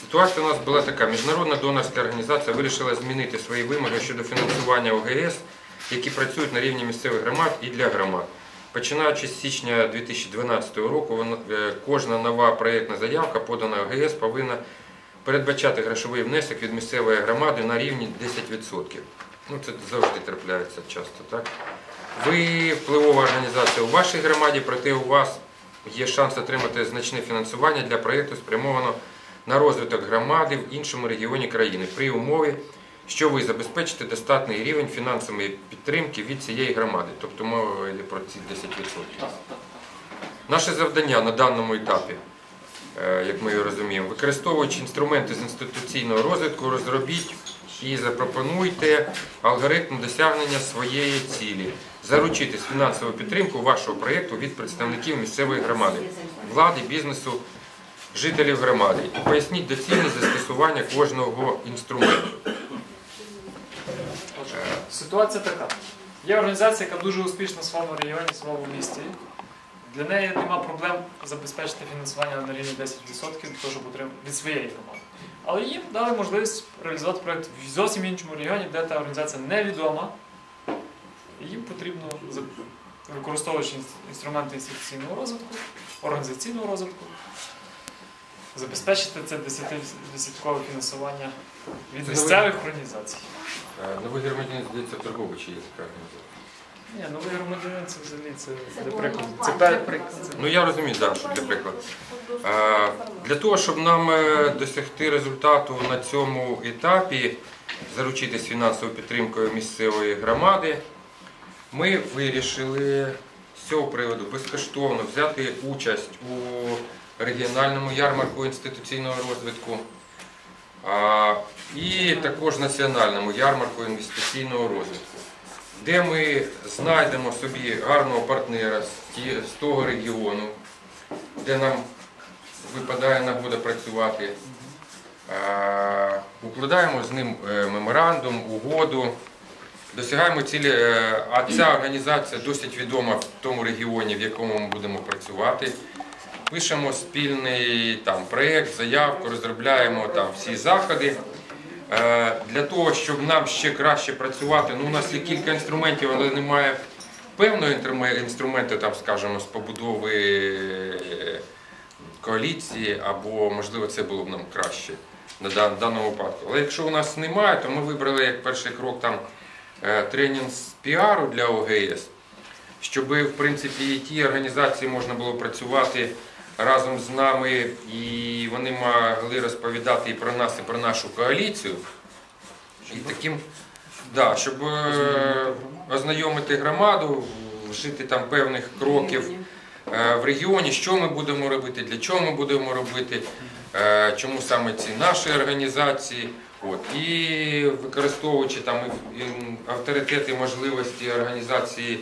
Ситуація у нас була така. Міжнародна донорська організація вирішила змінити свої вимоги щодо фінансування ОГС, які працюють на рівні місцевих громад і для громад. Починаючи з січня 2012 року, е, кожна нова проєктна заявка, подана ОГС, повинна передбачати грошовий внесок від місцевої громади на рівні 10%. Ну, це завжди трапляється часто, так? Ви впливова організація у вашій громаді, проте у вас є шанс отримати значне фінансування для проєкту, спрямовано на розвиток громади в іншому регіоні країни при умові, що ви забезпечите достатній рівень фінансової підтримки від цієї громади. Тобто мова йде про ці 10%. Наше завдання на даному етапі, е, як ми його розуміємо, використовуючи інструменти з інституційного розвитку, розробіть і запропонуйте алгоритм досягнення своєї цілі, заручитись фінансову підтримку вашого проєкту від представників місцевої громади, влади, бізнесу, жителів громади. І поясніть доцільність застосування кожного інструменту. Ситуація така. Є організація, яка дуже успішна в своєму регіоні, в своєму місті. Для неї нема проблем забезпечити фінансування на рівні 10% для того, щоб від своєї громади. Але їм дали можливість реалізувати проєкт в зовсім іншому регіоні, де та організація невідома. І їм потрібно, використовуючи інструменти інституційного розвитку, організаційного розвитку, забезпечити це 10% фінансування від місцевих організацій. Е, Новий громадянин, здається, торговий чи є така організація. Ні, новий громадянин це взагалі це, Це для прикладу. Це пер- приклад. Ну я розумію, да, що для прикладу. Е, Для того, щоб нам е, досягти результату на цьому етапі, заручитись фінансовою підтримкою місцевої громади, ми вирішили з цього приводу безкоштовно взяти участь у регіональному ярмарку інституційного розвитку а, і також національному ярмарку інвестиційного розвитку, де ми знайдемо собі гарного партнера з того регіону, де нам випадає нагода працювати. Укладаємо з ним е, меморандум, угоду, досягаємо цілі. е, А ця організація досить відома в тому регіоні, в якому ми будемо працювати. Пишемо спільний там, проєкт, заявку, розробляємо там всі заходи. Е, Для того, щоб нам ще краще працювати, ну, у нас є кілька інструментів, але немає інтруме- інструменту, там, скажімо, з побудови е, коаліції, або можливо це було б нам краще на даному випадку. Але якщо у нас немає, то ми вибрали як перший крок там е, тренінг з піару для ОГС, щоб в принципі і ті організації можна було працювати разом з нами, і вони могли розповідати і про нас, і про нашу коаліцію. І таким, да, щоб е, ознайомити громаду, вжити там певних кроків е, в регіоні, що ми будемо робити, для чого ми будемо робити, е, чому саме ці наші організації. От. І використовуючи там і- і авторитет і можливості організації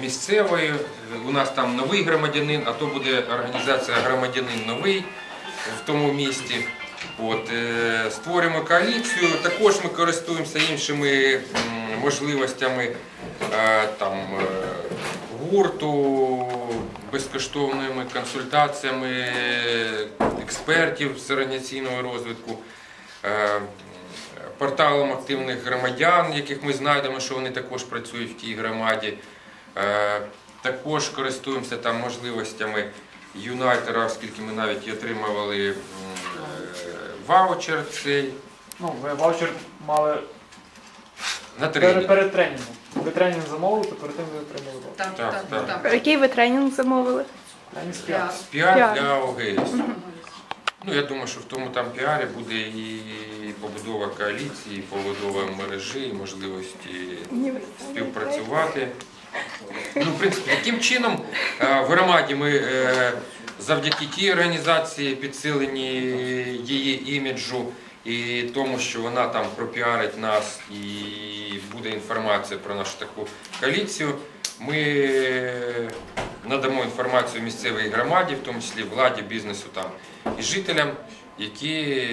місцевої, у нас там новий громадянин, а то буде організація громадянин новий в тому місті. От, е, створюємо коаліцію, також ми користуємося іншими можливостями е, там, е, гурту, безкоштовними консультаціями експертів з організаційного розвитку, е, порталом активних громадян, яких ми знайдемо, що вони також працюють в тій громаді. Е, Також користуємося там можливостями юнайтера, оскільки ми навіть і отримували е, ваучер цей Ну, ви ваучер мали на перед, тренінг. перед тренінгом. Ви тренінг замовили, то перед тим ви отримали ваучер. Так, Так, так, так. так. Який ви тренінг замовили? Тренінг з піар. Піар Піар. для ОГС. Ну, я думаю, що в тому там піарі буде і побудова коаліції, і побудова мережі, і можливості співпрацювати. Ну, в принципі, таким чином е, в громаді ми е, завдяки тій організації, підсиленні її іміджу і тому, що вона там пропіарить нас і буде інформація про нашу таку коаліцію. Ми надамо інформацію місцевій громаді, в тому числі владі, бізнесу там і жителям, які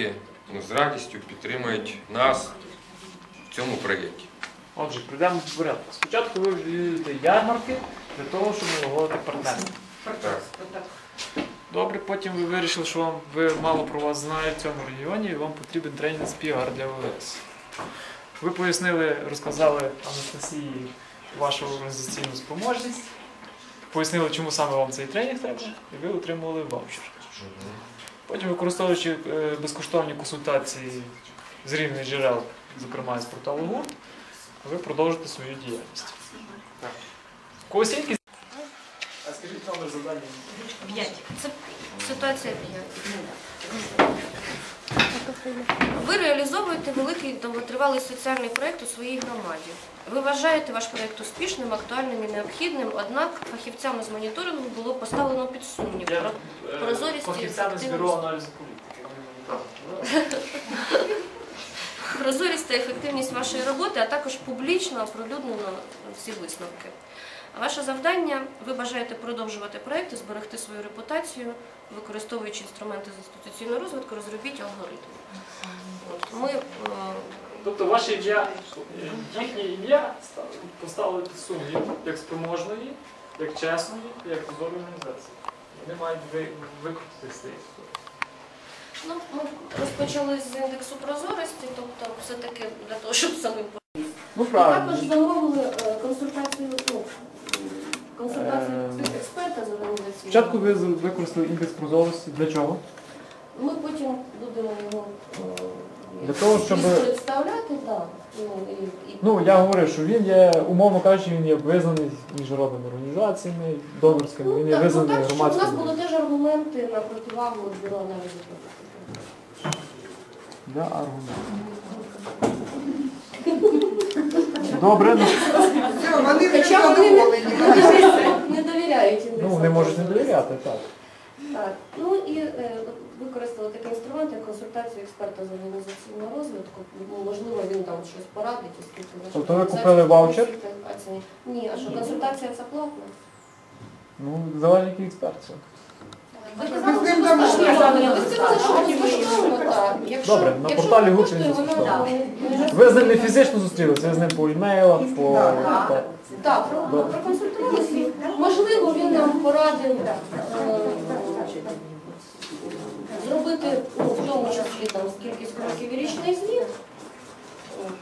ну, з радістю підтримують нас в цьому проєкті. Отже, прийдемо в порядку. Спочатку ви відвідуєте ярмарки для того, щоб налагодити партнерство. Добре, потім ви вирішили, що вам ви мало про вас знають в цьому регіоні і вам потрібен тренінг з піар для ОВС. Ви пояснили, розказали Анастасії вашу організаційну спроможність, пояснили, чому саме вам цей тренінг треба, і ви отримали ваучер. Потім, використовуючи е, безкоштовні консультації з рівних джерел, зокрема з порталу ГУР, ви продовжите свою діяльність. Когось є якісь? А скажіть номер завдання. П'ять. Це ситуація п'ять. Ви реалізовуєте великий довготривалий соціальний проєкт у своїй громаді. Ви вважаєте ваш проєкт успішним, актуальним і необхідним, однак фахівцями з моніторингу було поставлено під сумнів. Я Про- прозорість і фахівцями з бюро аналізу політики. Прозорість та ефективність вашої роботи, а також публічно оприлюднено всі висновки. Ваше завдання ви бажаєте продовжувати проєкт і зберегти свою репутацію, використовуючи інструменти з інституційного розвитку, розробіть алгоритм. Ми, е, Тобто ваше ім'я, їхнє ім'я ста- поставили під сумнів як спроможної, як чесної, як прозорої організації. Вони мають ви- викрутити з цієї історії. Ну, ми розпочали з індексу прозорості, тобто все-таки для того, щоб самим Ну Також замовили е, консультацію, ну, консультацію Е, експерта з організації. Спочатку ви з- використали індекс прозорості. Для чого? Ми потім будемо його е, Для того, щоб- представляти, так. Ну, і, і... Ну, я говорив, що він є, умовно кажучи, він є визнаний міжнародними організаціями, донорськими, він є так, ну, визнаний так, щоб у нас громадським. були теж аргументи на противагу от бюро аналізу продуктів. Для аргументів. Добре, ну, Все, вони вже Хоча вони не, задоволені. не довіряють індексу. ну вони можуть не довіряти, так. Так, ну і е, от використали такий інструмент, як консультацію експерта з організаційного розвитку. Ну, можливо, він там щось порадить, оскільки наша Тобто ви організація купили ваучер? Ні, а що консультація це платна? Ну, залежить який експерт. це. Ви казали, що безкоштовно. Ви сказали, що безкоштовно, так. Якщо- Добре, на якщо порталі воно Гур коштує, воно, Ви з ним не фізично зустрілися, ви з ним по імейлах, по... Так. по- Так, про- Добре. проконсультувалися. Можливо, він нам порадив е, зробити, ну, в тому числі там кількість кроків і річний. От.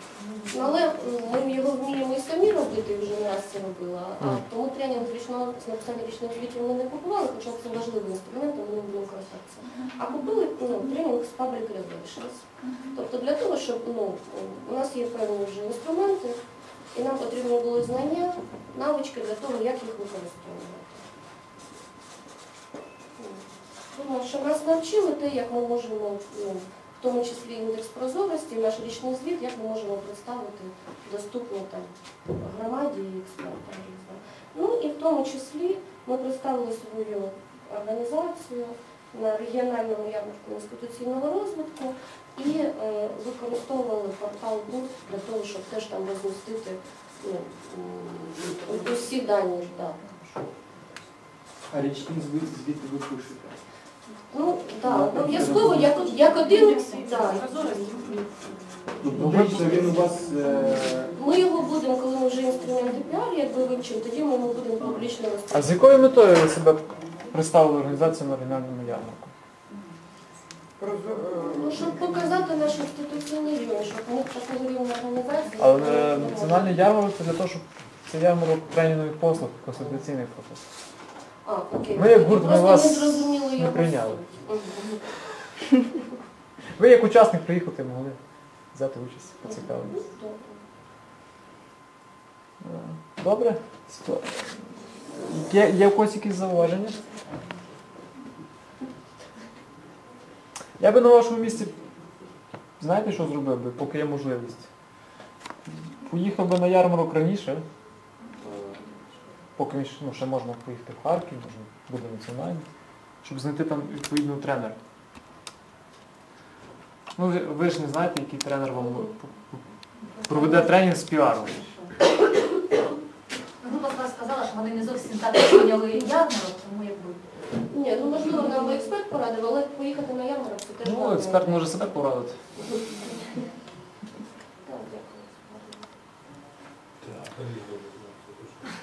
Ну, Але ми його вміємо і самі робити, вже не раз це робила. А тому тренінг з річного з написання річних звітів ми не купували, хоча це важливий інструмент, ми ним будемо користатися. А купили ну, тренінг з Public Relations. Тобто для того, щоб ну, у нас є певні вже інструменти, і нам потрібні були знання, навички для того, як їх використовувати. Думаю, що нас навчили те, як ми можемо, ну, тому числі індекс прозорості, наш річний звіт, як ми можемо представити доступно там громаді і експертам. Ну і в тому числі ми представили свою організацію на регіональному ярмарку інституційного розвитку і е, використовували портал ГУР для того, щоб теж там розмістити ну, усі дані. Да. А річний звіт звідти ви пишете. Ну так, обов'язково як, як один. Да. Ну, публічно він у вас е, Ми його будемо, коли ми вже інструменти піар, якби вивчимо, тоді ми його будемо публічно А з якою метою ви себе представили організацію на регіональному ярмарку? Ну, щоб показати наш інституційний рівень, щоб ми такого рівня організації. Але е, національний ярмарок це для того, щоб це ярмарок тренінгових послуг, консультаційних послуг. А, окей. Ми, як гурт, ми Просто вас не зрозуміли не його прийняли. Мгм. Ви як учасник приїхати могли взяти участь, поцікавитись. добре. Е, Добре? Сто- Є, є в когось якісь зауваження? Я би на вашому місці, знаєте, що зробив би, поки є можливість? Поїхав би на ярмарок раніше, поки ну, ще можна поїхати в Харків, може буде національний, щоб знайти там відповідного тренера. Ну, ви, ви ж не знаєте, який тренер вам проведе тренінг з піару. Група з вас сказала, що вони не зовсім так сприйняли ярмарок, тому якби. Ні, ну можливо, нам би експерт порадив, але поїхати на ярмарок це теж Ну, експерт може себе порадити. Так,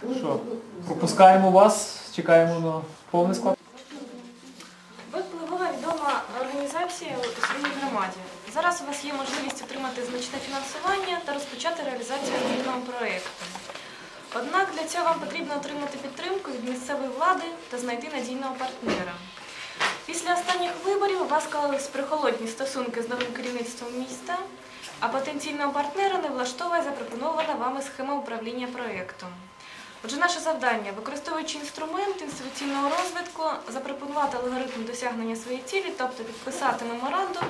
дякую. Що? Пропускаємо вас, чекаємо на повний склад. організації у своїй громаді. Зараз у вас є можливість отримати значне фінансування та розпочати реалізацію спільного проєкту. Однак для цього вам потрібно отримати підтримку від місцевої влади та знайти надійного партнера. Після останніх виборів у вас склались прихолодні стосунки з новим керівництвом міста, а потенційного партнера не влаштовує запропонована вами схема управління проєктом. Отже, наше завдання, використовуючи інструмент інституційного розвитку, запропонувати алгоритм досягнення своєї цілі, тобто підписати меморандум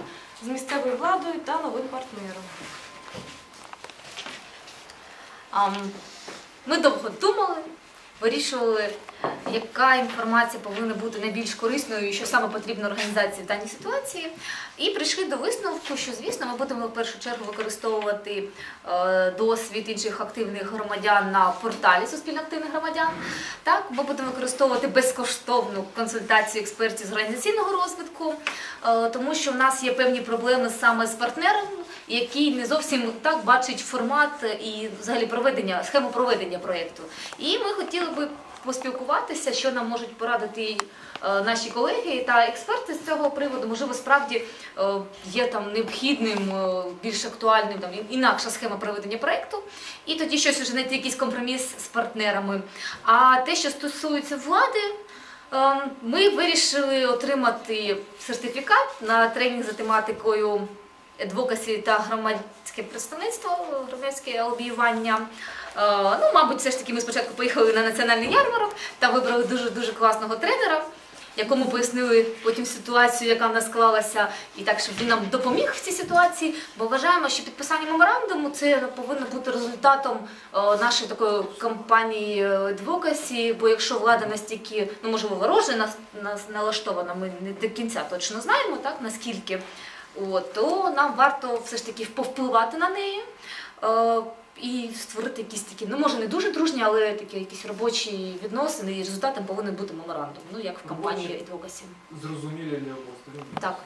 з місцевою владою та новим партнером. Ми довго думали, вирішували, яка інформація повинна бути найбільш корисною і що саме потрібно організації в даній ситуації. І прийшли до висновку, що, звісно, ми будемо в першу чергу використовувати е, досвід інших активних громадян на порталі Суспільно активних громадян. Так, ми будемо використовувати безкоштовну консультацію експертів з організаційного розвитку, е, тому що в нас є певні проблеми саме з партнером, який не зовсім так бачить формат і взагалі проведення, схему проведення проєкту. І ми хотіли би поспілкуватися, що нам можуть порадити е, наші колеги та експерти з цього приводу. Можливо, справді е, є там необхідним, е, більш актуальним там інакша схема проведення проєкту, і тоді щось вже знайти якийсь компроміс з партнерами. А те, що стосується влади. Ми вирішили отримати сертифікат на тренінг за тематикою адвокасі та громадське представництво, громадське лобіювання. Е, Ну, мабуть, все ж таки ми спочатку поїхали на національний ярмарок та вибрали дуже дуже класного тренера, якому пояснили потім ситуацію, яка в нас склалася, і так, щоб він нам допоміг в цій ситуації. Бо вважаємо, що підписання меморандуму це повинно бути результатом е, нашої такої кампанії адвокасі. Бо якщо влада настільки, ну можливо, вороже нас, нас налаштована, ми не до кінця точно знаємо, так наскільки. От, то нам варто все ж таки повпливати на неї е, і створити якісь такі, ну може не дуже дружні, але такі якісь робочі відносини, і результатом повинен бути меморандум, ну як в компанії Advocacy. Зрозумілі для обох сторін. Так.